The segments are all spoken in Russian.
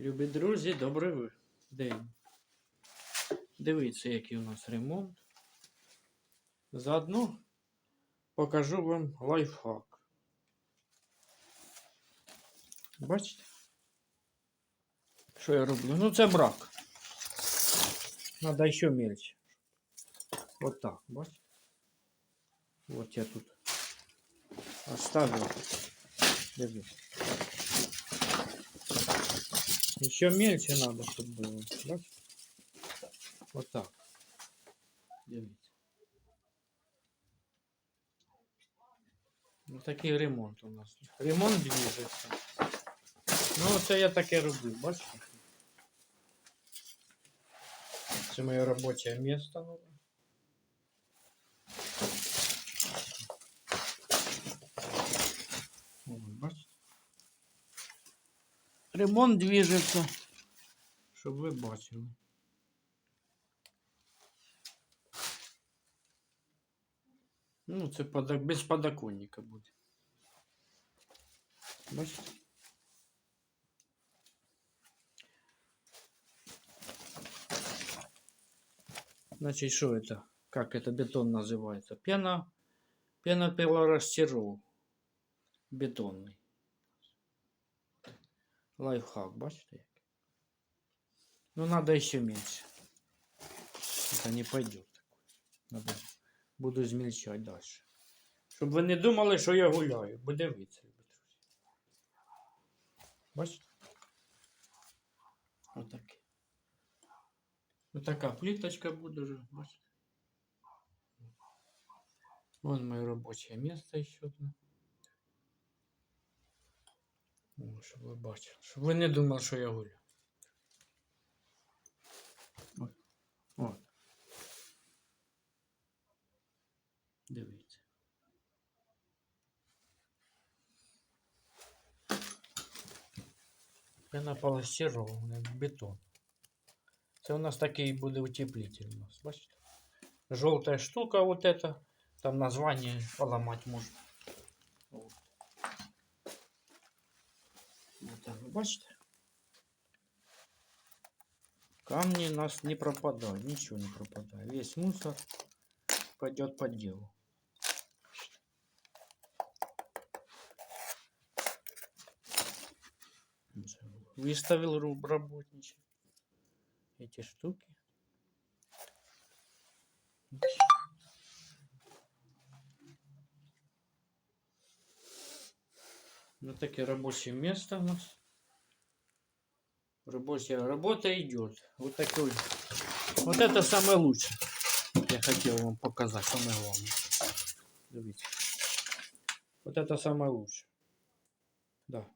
Любі друзі, добрий день. Дивіться, який у нас ремонт. Заодно покажу вам лайфхак. Бачите? Що я роблю? Ну це брак. Надо ще мельче. Вот так, бачите? Вот я тут оставил. Дивись. Еще мельче надо, чтобы было. Бачите? Вот так. Дивіться. Ну, такий ремонт у нас. Ремонт движеться. Ну, це я таке роблю, бачите? Це моє робоче місце. Ремонт движеться, щоб ви бачили. Ну, це подок... без подоконника буде. Бачите? Значит, что это? Как это бетон называется? Пена, пенопилорастирол бетонный. Лайфхак, бачите? як? Ну, надо еще меньше. Это не пойдет. Надо, буду змельчать дальше. Щоб ви не думали, що я гуляю. Бо дивіться, любі друзі. Бачите? Отаке. Отака плиточка буде вже, бачите? Вон моє робоче місце ще одне. О, щоб ви бачили. Щоб ви не думали, що я гуляю. От. От. Дивіться. Пенополістирований бетон. Це у нас такий буде утеплитель у нас, бачите? Желтая штука вот эта. Там название поломать можно. Вот. Вот так, вы бачите? Камни у нас не пропадают, ничего не пропадает. Весь мусор пойдет по делу. Выставил работничек эти штуки. Вот такое рабочее место у нас. Рабочая работа идет. Вот такой. Вот это самое лучшее. Я хотел вам показать, самое главное. Смотрите. Вот это самое лучшее. Да.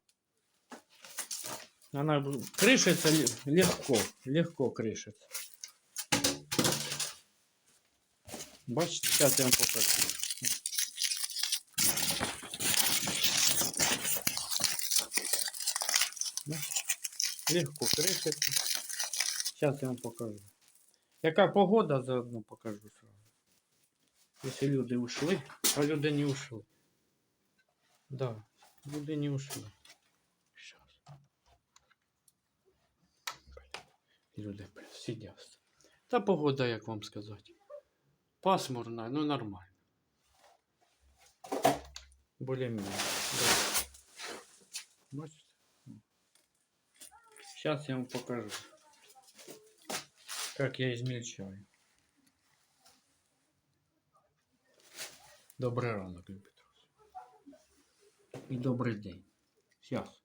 Она крышится ле- легко, легко крышится. Бачите, сейчас я вам покажу. Легко крышится. Сейчас я вам покажу. Яка погода заодно покажу сразу. Если люди ушли, а люди не ушли. Да, люди не ушли. Сейчас. Люди блін, сидять. Та погода, як вам сказати. Пасмурна, ну нормально. Более-менее. Бачите? Сейчас я вам покажу, как я измельчаю. Добрий ранок, любі друзі. І добрий день. Сейчас.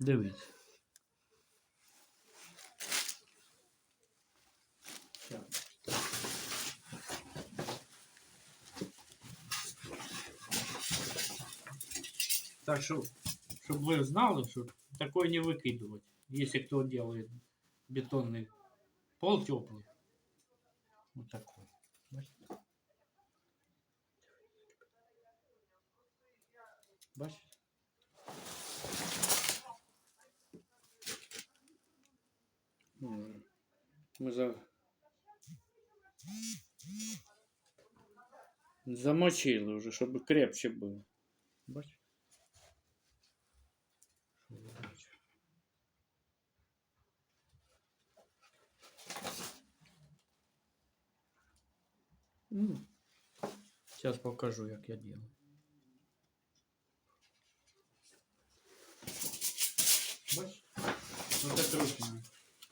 Дивіться. Щас. Так что, чтобы вы знали, что такое не выкидывать, если кто делает бетонный пол теплый. Вот такой. Бачите? Мы за... Замочили уже, чтобы крепче было. Бачите? Сейчас покажу, як я делаю. Вот это ручная.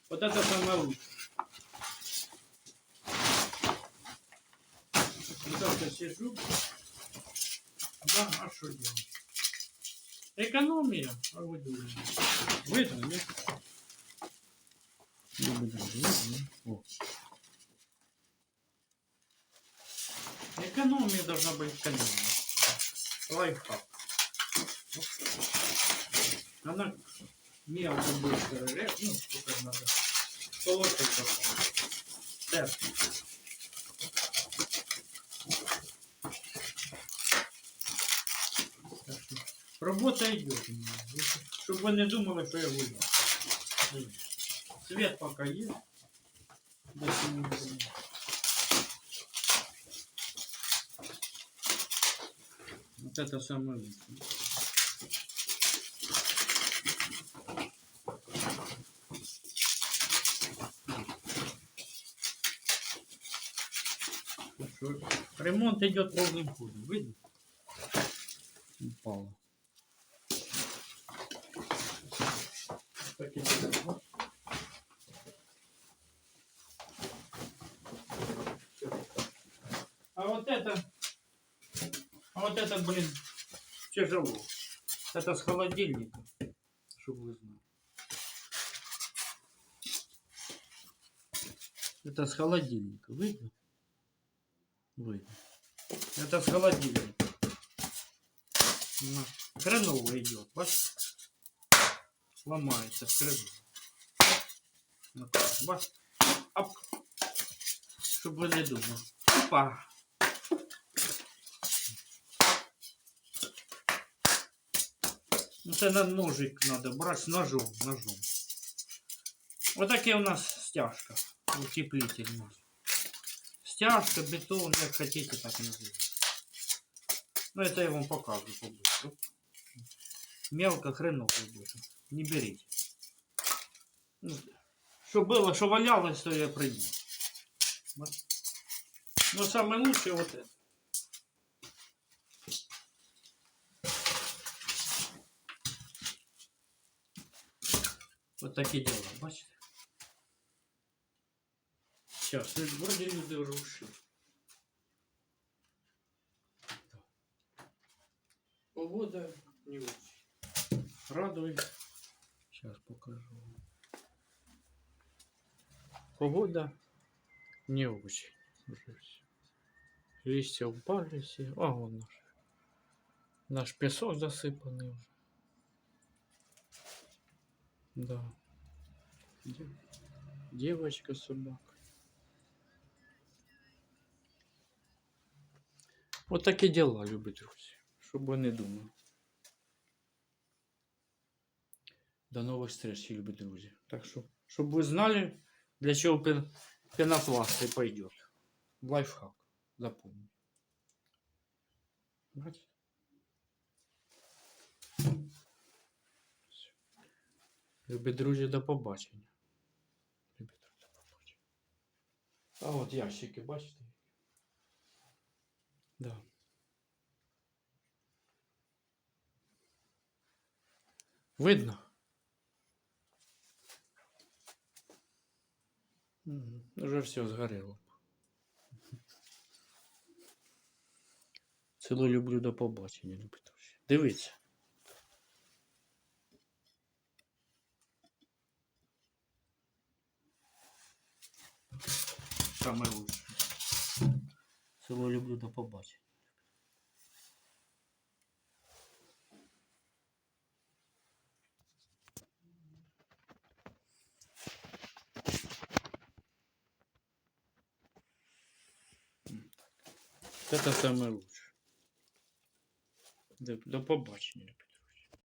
Вот это самое лучшее. Вот я сижу. Да, а что делать? Экономия. А вы думаете? Видно, нет? Видно, видно. О. Экономия должна быть экономия. Лайфхак. Она мелко быстро режет. Ну, сколько надо. Попала. Так. Работа идет. Чтобы вы не думали, что я гулял. Свет пока есть. Вот это самое. Что, Ремонт идет полным ходом. Видно? Упало. Так и дело. А вот это, вот это, блин, тяжело. Это с холодильника, чтобы вы знали. Это с холодильника, видно? Видно. Это с холодильника. На. Хреново идет, бач? Ломается хреново. Вот так, бач? Оп. Чтобы вы не думали. Опа. Ну, це на ножик брать с ножом, ножом. Вот такие у нас стяжка. Утеплитель у. Стяжка, бетон, как хотите, так и называйте. Ну, это я вам покажу побыстрее. Мелко хреново будет. Не берите. Ну, Что было, что валялось, то я принес. Вот. Но самое лучшее вот это. Вот такие дела, бачите? Сейчас, вроде люди уже ушли. Погода не очень. Радует. Сейчас покажу. Погода не очень. Листья упали все. А, вон наш. Наш песок засыпанный уже. Да. Де- Девочка собака. Вот такі дела, любі друзі. Щоб ви не думали. До новых встреч, любі друзі. Так що, щоб ви знали, для чого пен, пенопласт пойдет. Лайфхак. Запомни. Бачите? Любі друзі, до побачення. Любі друзі, до побачення. А от ящики, бачите? Да. Видно? Мгм. Уже все сгорело. Цілу люблю до побачення, любі друзі. Дивіться. Саме лучше. Цілу люблю до побачення. Это самое лучшее. До, до побачення.